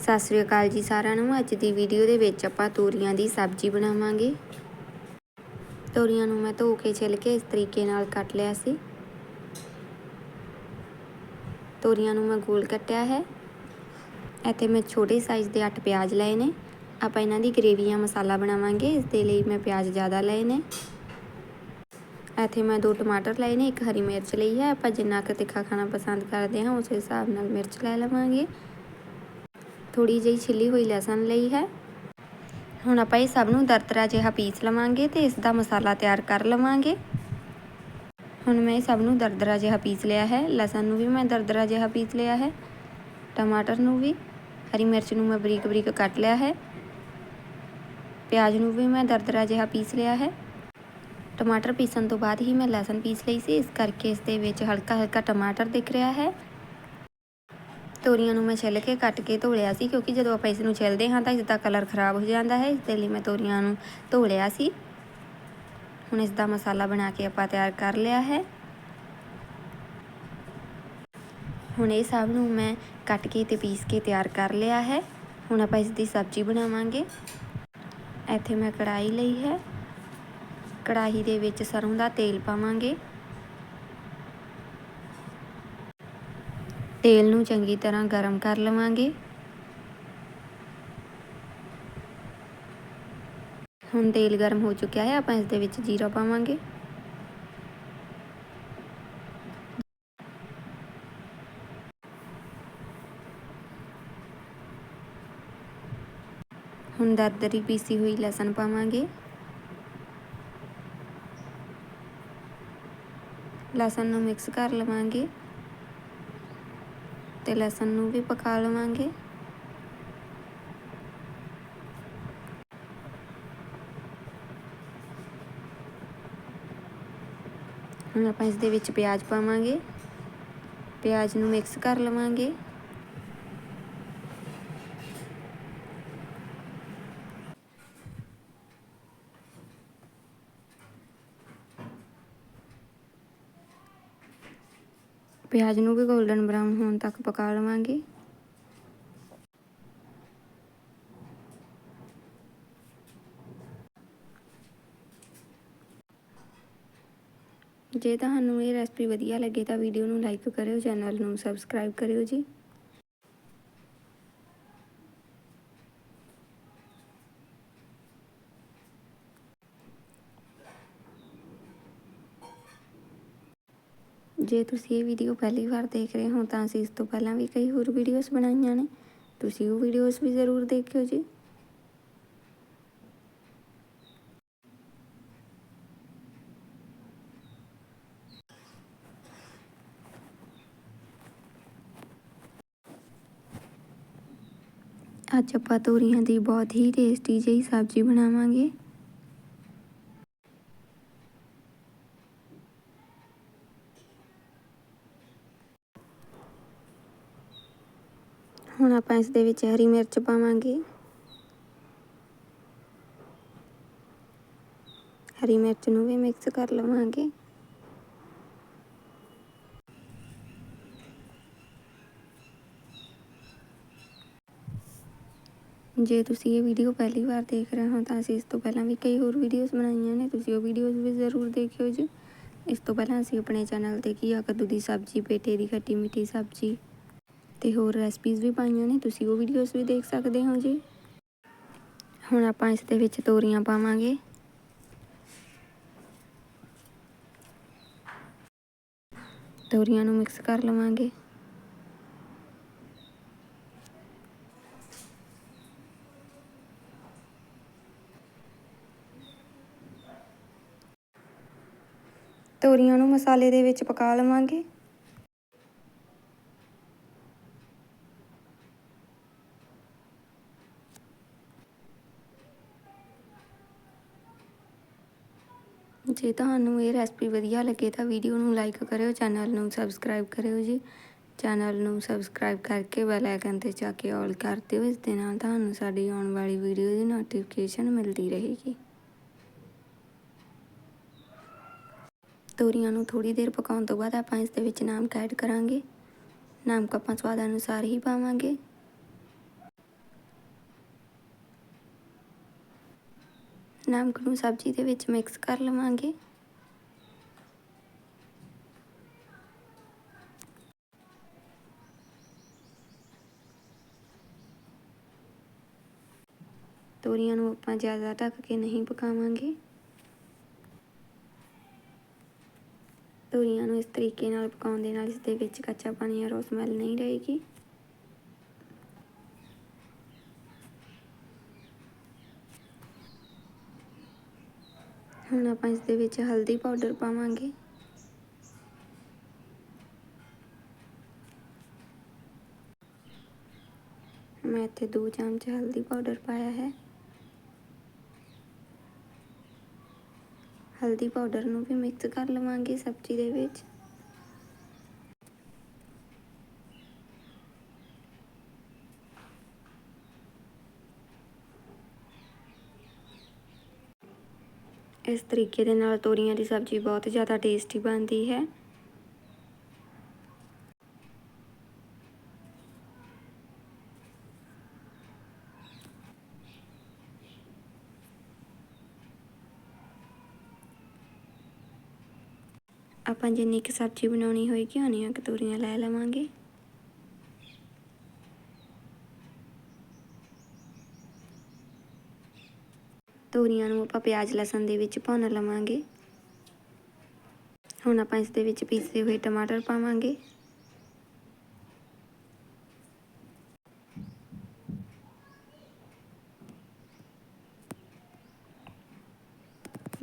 ਸਤਿ ਸ੍ਰੀ ਅਕਾਲ ਜੀ ਸਾਰਿਆਂ ਨੂੰ। ਅੱਜ ਦੀ ਵੀਡੀਓ ਦੇ ਵਿੱਚ ਆਪਾਂ ਤੋਰੀਆਂ ਦੀ ਸਬਜ਼ੀ ਬਣਾਵਾਂਗੇ। ਤੋਰੀਆਂ ਨੂੰ ਮੈਂ ਧੋ ਕੇ ਛਿੱਲ ਕੇ ਇਸ ਤਰੀਕੇ ਨਾਲ ਕੱਟ ਲਿਆ ਸੀ। ਤੋਰੀਆਂ ਨੂੰ ਮੈਂ ਗੋਲ ਕੱਟਿਆ ਹੈ। ਇੱਥੇ ਮੈਂ ਛੋਟੇ ਸਾਈਜ਼ ਦੇ 8 ਪਿਆਜ਼ ਲਏ ਨੇ। ਆਪਾਂ ਇਹਨਾਂ ਦੀ ਗ੍ਰੇਵੀ ਜਾਂ ਮਸਾਲਾ ਬਣਾਵਾਂਗੇ। ਇਸ ਦੇ ਲਈ ਮੈਂ ਪਿਆਜ਼ ਜ਼ਿਆਦਾ ਲਏ ਨੇ। ਇੱਥੇ ਮੈਂ ਦੋ ਟਮਾਟਰ ਲਏ ਨੇ। ਇੱਕ ਹਰੀ ਮਿਰਚ ਲਈ ਹੈ। ਆਪਾਂ ਜਿੰਨਾ ਕੁ ਤਿੱਖਾ ਖਾਣਾ ਪਸੰਦ ਕਰਦੇ ਹਾਂ, ਉਸ ਹਿਸਾਬ ਨਾਲ ਮਿਰਚ ਲੈ ਲਵਾਂਗੇ। ਥੋੜੀ ਜਿਹੀ ਛਿੱਲੀ ਹੋਈ ਲਸਣ ਲਈ ਹੈ। ਹੁਣ ਆਪਾਂ ਇਹ ਸਭ ਨੂੰ ਦਰਦਰਾ ਜਿਹਾ ਪੀਸ ਲਵਾਂਗੇ ਤੇ ਇਸ ਦਾ ਮਸਾਲਾ ਤਿਆਰ ਕਰ ਲਵਾਂਗੇ। ਹੁਣ ਮੈਂ ਇਹ ਸਭ ਨੂੰ ਦਰਦਰਾ ਜਿਹਾ ਪੀਸ ਲਿਆ ਹੈ। ਲਸਣ ਨੂੰ ਵੀ ਮੈਂ ਦਰਦਰਾ ਜਿਹਾ ਪੀਸ ਲਿਆ ਹੈ। ਟਮਾਟਰ ਨੂੰ ਵੀ, ਹਰੀ ਮਿਰਚ ਨੂੰ ਮੈਂ ਬਰੀਕ ਬਰੀਕ ਕੱਟ ਲਿਆ ਹੈ। ਪਿਆਜ਼ ਨੂੰ ਵੀ ਮੈਂ ਦਰਦਰਾ ਜਿਹਾ ਪੀਸ ਲਿਆ ਹੈ। ਟਮਾਟਰ ਪੀਸਣ ਤੋਂ ਬਾਅਦ ਹੀ ਮੈਂ ਲਸਣ ਪੀਸ ਲਈ ਸੀ। ਇਸ ਕਰਕੇ ਇਸ ਦੇ ਵਿੱਚ ਹਲਕਾ ਹਲਕਾ ਟਮਾਟਰ ਦਿਖ ਰਿਹਾ ਹੈ। ਤੋਰੀਆਂ ਨੂੰ ਮੈਂ ਛਿੱਲ ਕੇ ਕੱਟ ਕੇ ਧੋ ਲਿਆ ਸੀ, ਕਿਉਂਕਿ ਜਦੋਂ ਆਪਾਂ ਇਸ ਨੂੰ ਛਿੱਲਦੇ ਹਾਂ ਤਾਂ ਇਸ ਦਾ ਕਲਰ ਖਰਾਬ ਹੋ ਜਾਂਦਾ ਹੈ। ਇਸ ਦੇ ਲਈ ਮੈਂ ਤੋਰੀਆਂ ਨੂੰ ਧੋ ਲਿਆ ਸੀ। ਹੁਣ ਇਸ ਦਾ ਮਸਾਲਾ ਬਣਾ ਕੇ ਆਪਾਂ ਤਿਆਰ ਕਰ ਲਿਆ ਹੈ। ਹੁਣ ਇਹ ਸਭ ਨੂੰ ਮੈਂ ਕੱਟ ਕੇ ਤੇ ਪੀਸ ਕੇ ਤਿਆਰ ਕਰ ਲਿਆ ਹੈ। ਹੁਣ ਆਪਾਂ ਇਸ ਦੀ ਸਬਜ਼ੀ ਬਣਾਵਾਂਗੇ। ਇੱਥੇ ਮੈਂ ਕੜਾਈ ਲਈ ਹੈ। ਕੜਾਹੀ ਦੇ ਵਿੱਚ ਸਰੋਂ ਦਾ ਤੇਲ ਪਾਵਾਂਗੇ। ਤੇਲ ਨੂੰ ਚੰਗੀ ਤਰ੍ਹਾਂ ਗਰਮ ਕਰ ਲਵਾਂਗੇ। ਹੁਣ ਤੇਲ ਗਰਮ ਹੋ ਚੁੱਕਿਆ ਹੈ, ਆਪਾਂ ਇਸ ਦੇ ਵਿੱਚ ਜੀਰਾ ਪਾਵਾਂਗੇ। ਹੁਣ ਦਰਦਰੀ ਪੀਸੀ ਹੋਈ ਲਸਣ ਪਾਵਾਂਗੇ। ਲਸਣ ਨੂੰ ਮਿਕਸ ਕਰ ਲਵਾਂਗੇ। ਤੇ ਲਸਣ ਨੂੰ ਵੀ ਪਕਾ ਲਵਾਂਗੇ। ਹੁਣ ਆਪਾਂ ਇਸ ਦੇ ਵਿੱਚ ਪਿਆਜ਼ ਪਾਵਾਂਗੇ। ਪਿਆਜ਼ ਨੂੰ ਮਿਕਸ ਕਰ ਲਵਾਂਗੇ। ਪਿਆਜ਼ ਨੂੰ ਵੀ 골ਡਨ ਬਰਾਊਨ ਹੋਣ ਤੱਕ ਪਕਾ ਲਵਾਂਗੇ। ਜੇ ਤੁਹਾਨੂੰ ਇਹ ਰੈਸਪੀ ਵਧੀਆ ਲੱਗੇ ਤਾਂ ਵੀਡੀਓ ਨੂੰ ਲਾਈਕ ਕਰਿਓ ਚੈਨਲ ਨੂੰ ਸਬਸਕ੍ਰਾਈਬ ਕਰਿਓ ਜੀ। ਜੇ ਤੁਸੀਂ ਇਹ ਵੀਡੀਓ ਪਹਿਲੀ ਵਾਰ ਦੇਖ ਰਹੇ ਹੋ ਤਾਂ ਅਸੀਂ ਇਸ ਤੋਂ ਪਹਿਲਾਂ ਵੀ ਕਈ ਹੋਰ ਵੀਡੀਓਜ਼ ਬਣਾਈਆਂ ਨੇ। ਤੁਸੀਂ ਉਹ ਵੀਡੀਓਜ਼ ਵੀ ਜ਼ਰੂਰ ਦੇਖਿਓ ਜੀ। ਅੱਜ ਆਪਾਂ ਤੋਰੀਆਂ ਦੀ ਬਹੁਤ ਹੀ ਟੇਸਟੀ ਜਿਹੀ ਸਬਜ਼ੀ ਬਣਾਵਾਂਗੇ ਹੁਣ ਆਪਾਂ ਇਸ ਦੇ ਵਿੱਚ ਹਰੀ ਮਿਰਚ ਪਾਵਾਂਗੇ। ਹਰੀ ਮਿਰਚ ਨੂੰ ਵੀ ਮਿਕਸ ਕਰ ਲਵਾਂਗੇ। ਜੇ ਤੁਸੀਂ ਇਹ ਵੀਡੀਓ ਪਹਿਲੀ ਵਾਰ ਦੇਖ ਰਹੇ ਹੋ ਤਾਂ ਅਸੀਂ ਇਸ ਤੋਂ ਪਹਿਲਾਂ ਵੀ ਕਈ ਹੋਰ ਵੀਡੀਓਜ਼ ਬਣਾਈਆਂ ਨੇ। ਤੁਸੀਂ ਉਹ ਵੀਡੀਓਜ਼ ਵੀ ਜ਼ਰੂਰ ਦੇਖਿਓ ਜੀ। ਇਸ ਤੋਂ ਪਹਿਲਾਂ ਅਸੀਂ ਆਪਣੇ ਚੈਨਲ ਤੇ ਕੀ ਕੱਦੂ ਦੀ ਸਬਜ਼ੀ, ਪੇਟੇ ਦੀ ਖੱਟੀ ਮਿੱਠੀ ਸਬਜ਼ੀ ਤੇ ਹੋਰ ਰੈਸਪੀਜ਼ ਵੀ ਪਾਈਆਂ ਨੇ, ਤੁਸੀਂ ਉਹ ਵੀਡੀਓਜ਼ ਵੀ ਦੇਖ ਸਕਦੇ ਹੋ ਜੀ। ਹੁਣ ਆਪਾਂ ਇਸ ਦੇ ਵਿੱਚ ਤੋਰੀਆਂ ਪਾਵਾਂਗੇ। ਤੋਰੀਆਂ ਨੂੰ ਮਿਕਸ ਕਰ ਲਵਾਂਗੇ। ਤੋਰੀਆਂ ਨੂੰ ਮਸਾਲੇ ਦੇ ਵਿੱਚ ਪਕਾ ਲਵਾਂਗੇ। ਜੇ ਤੁਹਾਨੂੰ ਇਹ ਰੈਸਪੀ ਵਧੀਆ ਲੱਗੇ ਤਾਂ ਵੀਡੀਓ ਨੂੰ ਲਾਈਕ ਕਰਿਓ ਚੈਨਲ ਨੂੰ ਸਬਸਕ੍ਰਾਈਬ ਕਰਿਓ ਜੀ। ਚੈਨਲ ਨੂੰ ਸਬਸਕ੍ਰਾਈਬ ਕਰਕੇ ਬੈਲ ਆਈਕਨ ਤੇ ਜਾ ਕੇ ਆਲ ਕਰ ਦਿਓ। ਇਸ ਦੇ ਨਾਲ ਤੁਹਾਨੂੰ ਸਾਡੀ ਆਉਣ ਵਾਲੀ ਵੀਡੀਓ ਦੀ ਨੋਟੀਫਿਕੇਸ਼ਨ ਮਿਲਦੀ ਰਹੇਗੀ। ਤੋਰੀਆਂ ਨੂੰ ਥੋੜੀ ਦੇਰ ਪਕਾਉਣ ਤੋਂ ਬਾਅਦ ਆਪਾਂ ਇਸ ਦੇ ਵਿੱਚ ਨਮਕ ਐਡ ਕਰਾਂਗੇ। ਨਮਕ ਆਪਾਂ ਸਵਾਦ ਅਨੁਸਾਰ ਹੀ ਪਾਵਾਂਗੇ। ਨਮਕ ਨੂੰ ਸਬਜ਼ੀ ਦੇ ਵਿੱਚ ਮਿਕਸ ਕਰ ਲਵਾਂਗੇ। ਤੋਰੀਆਂ ਨੂੰ ਆਪਾਂ ਜ਼ਿਆਦਾ ਢੱਕ ਕੇ ਨਹੀਂ ਪਕਾਵਾਂਗੇ। ਤੋਰੀਆਂ ਨੂੰ ਇਸ ਤਰੀਕੇ ਨਾਲ ਪਕਾਉਣ ਦੇ ਨਾਲ ਇਸ ਦੇ ਵਿੱਚ ਕੱਚਾ ਪਾਣੀ ਜਾਂ ਰੋ ਸਮੈਲ ਨਹੀਂ ਰਹੇਗੀ। ਹੁਣ ਆਪਾਂ ਇਸ ਦੇ ਵਿੱਚ ਹਲਦੀ ਪਾਊਡਰ ਪਾਵਾਂਗੇ। ਮੈਂ ਇੱਥੇ 2 ਚਮਚ ਹਲਦੀ ਪਾਊਡਰ ਪਾਇਆ ਹੈ। ਹਲਦੀ ਪਾਊਡਰ ਨੂੰ ਵੀ ਮਿਕਸ ਕਰ ਲਵਾਂਗੇ ਸਬਜ਼ੀ ਦੇ ਵਿੱਚ। ਇਸ ਤਰੀਕੇ ਦੇ ਨਾਲ ਤੋਰੀਆਂ ਦੀ ਸਬਜ਼ੀ ਬਹੁਤ ਜ਼ਿਆਦਾ ਟੇਸਟੀ ਬਣਦੀ ਹੈ। ਆਪਾਂ ਜਿੰਨੀ ਕੁ ਸਬਜ਼ੀ ਬਣਾਉਣੀ ਹੋਏਗੀ ਉਨੀਆਂ ਕੁ ਤੋਰੀਆਂ ਲੈ ਲਵਾਂਗੇ। ਤੋਰੀਆਂ ਨੂੰ ਆਪਾਂ ਪਿਆਜ਼ ਲਸਣ ਦੇ ਵਿੱਚ ਭੁੰਨ ਲਵਾਂਗੇ। ਹੁਣ ਆਪਾਂ ਇਸ ਦੇ ਵਿੱਚ ਪੀਸੇ ਹੋਏ ਟਮਾਟਰ ਪਾਵਾਂਗੇ।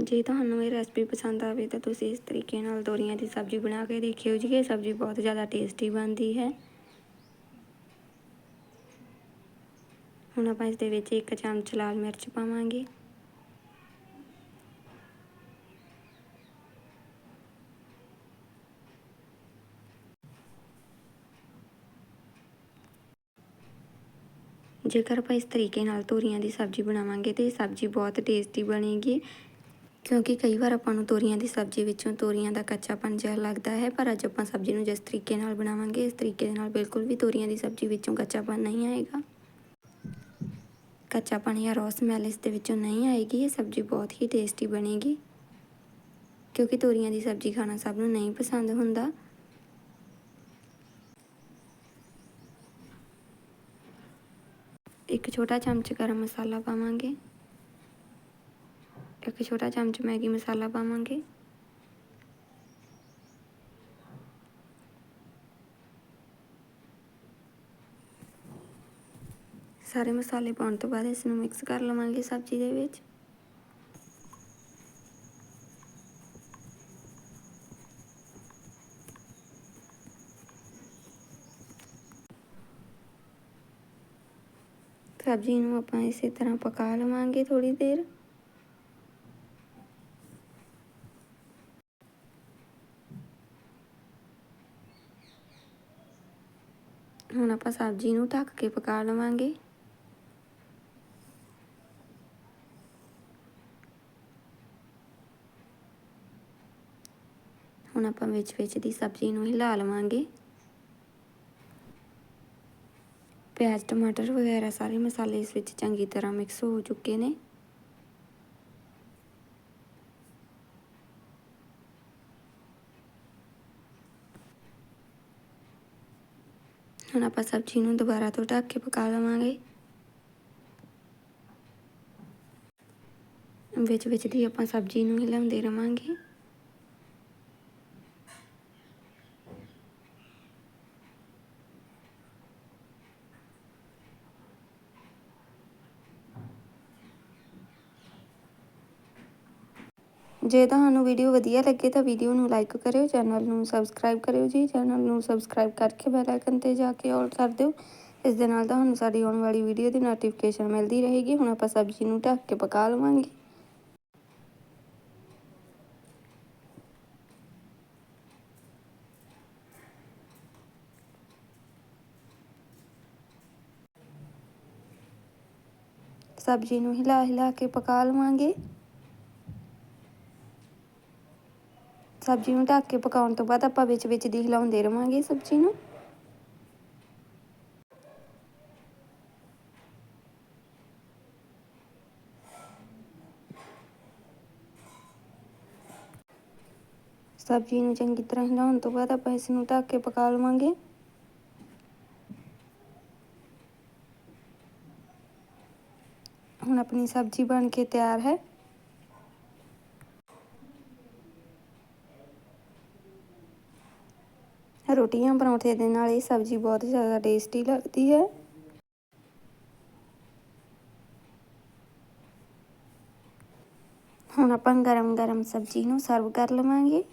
ਜੇ ਤੁਹਾਨੂੰ ਇਹ ਰੈਸਪੀ ਪਸੰਦ ਆਵੇ ਤਾਂ ਤੁਸੀਂ ਇਸ ਤਰੀਕੇ ਨਾਲ ਤੋਰੀਆਂ ਦੀ ਸਬਜ਼ੀ ਬਣਾ ਕੇ ਦੇਖਿਓ ਜੀ, ਇਹ ਸਬਜ਼ੀ ਬਹੁਤ ਜ਼ਿਆਦਾ ਟੇਸਟੀ ਬਣਦੀ ਹੈ। ਹੁਣ ਆਪਾਂ ਇਸ ਦੇ ਵਿੱਚ ਇੱਕ ਚਮਚ ਲਾਲ ਮਿਰਚ ਪਾਵਾਂਗੇ। ਜੇਕਰ ਆਪਾਂ ਇਸ ਤਰੀਕੇ ਨਾਲ ਤੋਰੀਆਂ ਦੀ ਸਬਜ਼ੀ ਬਣਾਵਾਂਗੇ ਤੇ ਇਹ ਸਬਜ਼ੀ ਬਹੁਤ ਟੇਸਟੀ ਬਣੇਗੀ, ਕਿਉਂਕਿ ਕਈ ਵਾਰ ਆਪਾਂ ਨੂੰ ਤੋਰੀਆਂ ਦੀ ਸਬਜ਼ੀ ਵਿੱਚੋਂ ਤੋਰੀਆਂ ਦਾ ਕੱਚਾਪਨ ਜਿਹਾ ਲੱਗਦਾ ਹੈ, ਪਰ ਅੱਜ ਆਪਾਂ ਸਬਜ਼ੀ ਨੂੰ ਜਿਸ ਤਰੀਕੇ ਨਾਲ ਬਣਾਵਾਂਗੇ, ਇਸ ਤਰੀਕੇ ਦੇ ਨਾਲ ਬਿਲਕੁਲ ਵੀ ਤੋਰੀਆਂ ਦੀ ਸਬਜ਼ੀ ਵਿੱਚੋਂ ਕੱਚਾਪਨ ਨਹੀਂ ਆਏਗਾ। ਕੱਚਾਪਨ ਜਾਂ ਰੋਸ ਸਮੈਲ ਇਸ ਦੇ ਵਿੱਚੋਂ ਨਹੀਂ ਆਏਗੀ, ਇਹ ਸਬਜ਼ੀ ਬਹੁਤ ਹੀ ਟੇਸਟੀ ਬਣੇਗੀ, ਕਿਉਂਕਿ ਤੋਰੀਆਂ ਦੀ ਸਬਜ਼ੀ ਖਾਣਾ ਸਭ ਨੂੰ ਨਹੀਂ ਪਸੰਦ ਹੁੰਦਾ। ਇੱਕ ਛੋਟਾ ਚਮਚ ਗਰਮ ਮਸਾਲਾ ਪਾਵਾਂਗੇ। ਇੱਕ ਛੋਟਾ ਚਮਚ ਮੈਗੀ ਮਸਾਲਾ ਪਾਵਾਂਗੇ। ਸਾਰੇ ਮਸਾਲੇ ਪਾਉਣ ਤੋਂ ਬਾਅਦ ਇਸ ਨੂੰ ਮਿਕਸ ਕਰ ਲਵਾਂਗੇ ਸਬਜ਼ੀ ਦੇ ਵਿੱਚ। ਸਬਜ਼ੀ ਨੂੰ ਆਪਾਂ ਇਸੇ ਤਰ੍ਹਾਂ ਪਕਾ ਲਵਾਂਗੇ ਥੋੜੀ ਦੇਰ। ਹੁਣ ਆਪਾਂ ਸਬਜ਼ੀ ਨੂੰ ਢੱਕ ਕੇ ਪਕਾ ਲਵਾਂਗੇ। ਹੁਣ ਆਪਾਂ ਵਿੱਚ ਵਿੱਚ ਦੀ ਸਬਜ਼ੀ ਨੂੰ ਹਿਲਾ ਲਵਾਂਗੇ। ਪਿਆਜ਼, ਟਮਾਟਰ ਵਗੈਰਾ ਸਾਰੇ ਮਸਾਲੇ ਇਸ ਵਿੱਚ ਚੰਗੀ ਤਰ੍ਹਾਂ ਮਿਕਸ ਹੋ ਚੁੱਕੇ ਨੇ। ਹੁਣ ਆਪਾਂ ਸਬਜ਼ੀ ਨੂੰ ਦੁਬਾਰਾ ਤੋਂ ਢੱਕ ਕੇ ਪਕਾ ਲਵਾਂਗੇ। ਵਿੱਚ ਵਿੱਚ ਦੀ ਆਪਾਂ ਸਬਜ਼ੀ ਨੂੰ ਹਿਲਾਉਂਦੇ ਰਵਾਂਗੇ। ਜੇ ਤੁਹਾਨੂੰ ਵੀਡੀਓ ਵਧੀਆ ਲੱਗੇ ਤਾਂ ਵੀਡੀਓ ਨੂੰ ਲਾਈਕ ਕਰਿਓ, ਚੈਨਲ ਨੂੰ ਸਬਸਕ੍ਰਾਈਬ ਕਰਿਓ ਜੀ। ਚੈਨਲ ਨੂੰ ਸਬਸਕ੍ਰਾਈਬ ਕਰਕੇ ਬੈਲ ਆਈਕਨ ਤੇ ਜਾ ਕੇ ਆਲ ਕਰ ਦਿਓ। ਇਸ ਦੇ ਨਾਲ ਤੁਹਾਨੂੰ ਸਾਡੀ ਆਉਣ ਵਾਲੀ ਵੀਡੀਓ ਦੀ ਨੋਟੀਫਿਕੇਸ਼ਨ ਮਿਲਦੀ ਰਹੇਗੀ। ਹੁਣ ਆਪਾਂ ਸਬਜ਼ੀ ਨੂੰ ਢੱਕ ਕੇ ਪਕਾ ਲਵਾਂਗੇ। ਸਬਜ਼ੀ ਨੂੰ ਹਿਲਾ ਹਿਲਾ ਕੇ ਪਕਾ ਲਵਾਂਗੇ। ਸਬਜ਼ੀ ਨੂੰ ਢੱਕ ਕੇ ਪਕਾਉਣ ਤੋਂ ਬਾਅਦ ਆਪਾਂ ਵਿੱਚ ਵਿੱਚ ਦੀ ਹਿਲਾਉਂਦੇ ਰਵਾਂਗੇ ਸਬਜ਼ੀ ਨੂੰ। ਸਬਜ਼ੀ ਨੂੰ ਚੰਗੀ ਤਰ੍ਹਾਂ ਹਿਲਾਉਣ ਤੋਂ ਬਾਅਦ ਆਪਾਂ ਇਸ ਨੂੰ ਢੱਕ ਕੇ ਪਕਾ ਲਵਾਂਗੇ। ਹੁਣ ਆਪਣੀ ਸਬਜ਼ੀ ਬਣ ਕੇ ਤਿਆਰ ਹੈ। ਰੋਟੀਆਂ ਪਰੌਂਠੇ ਦੇ ਨਾਲ ਇਹ ਸਬਜ਼ੀ ਬਹੁਤ ਜ਼ਿਆਦਾ ਟੇਸਟੀ ਲੱਗਦੀ ਹੈ। ਹੁਣ ਆਪਾਂ ਗਰਮ ਗਰਮ ਸਬਜ਼ੀ ਨੂੰ ਸਰਵ ਕਰ ਲਵਾਂਗੇ।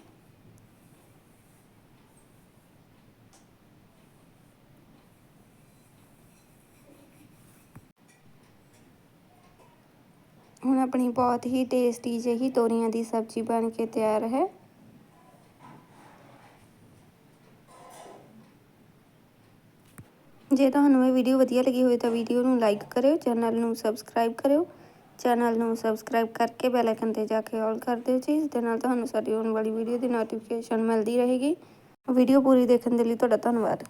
ਹੁਣ ਆਪਣੀ ਬਹੁਤ ਹੀ ਟੇਸਟੀ ਜਿਹੀ ਤੋਰੀਆਂ ਦੀ ਸਬਜ਼ੀ ਬਣ ਕੇ ਤਿਆਰ ਹੈ। ਜੇ ਤੁਹਾਨੂੰ ਇਹ ਵੀਡੀਓ ਵਧੀਆ ਲੱਗੀ ਹੋਵੇ ਤਾਂ ਵੀਡੀਓ ਨੂੰ ਲਾਈਕ ਕਰਿਓ ਚੈਨਲ ਨੂੰ ਸਬਸਕ੍ਰਾਈਬ ਕਰਿਓ। ਚੈਨਲ ਨੂੰ ਸਬਸਕ੍ਰਾਈਬ ਕਰਕੇ ਬੈਲ ਆਈਕਨ ਤੇ ਜਾ ਕੇ ਆਲ ਕਰ ਦਿਓ ਜੀ ਇਸ ਦੇ ਨਾਲ ਤੁਹਾਨੂੰ ਸਾਡੀ ਆਉਣ ਵਾਲੀ ਵੀਡੀਓ ਦੀ ਨੋਟੀਫਿਕੇਸ਼ਨ ਮਿਲਦੀ ਰਹੇਗੀ। ਵੀਡੀਓ ਪੂਰੀ ਦੇਖਣ ਦੇ ਲਈ ਤੁਹਾਡਾ ਧੰਨਵਾਦ।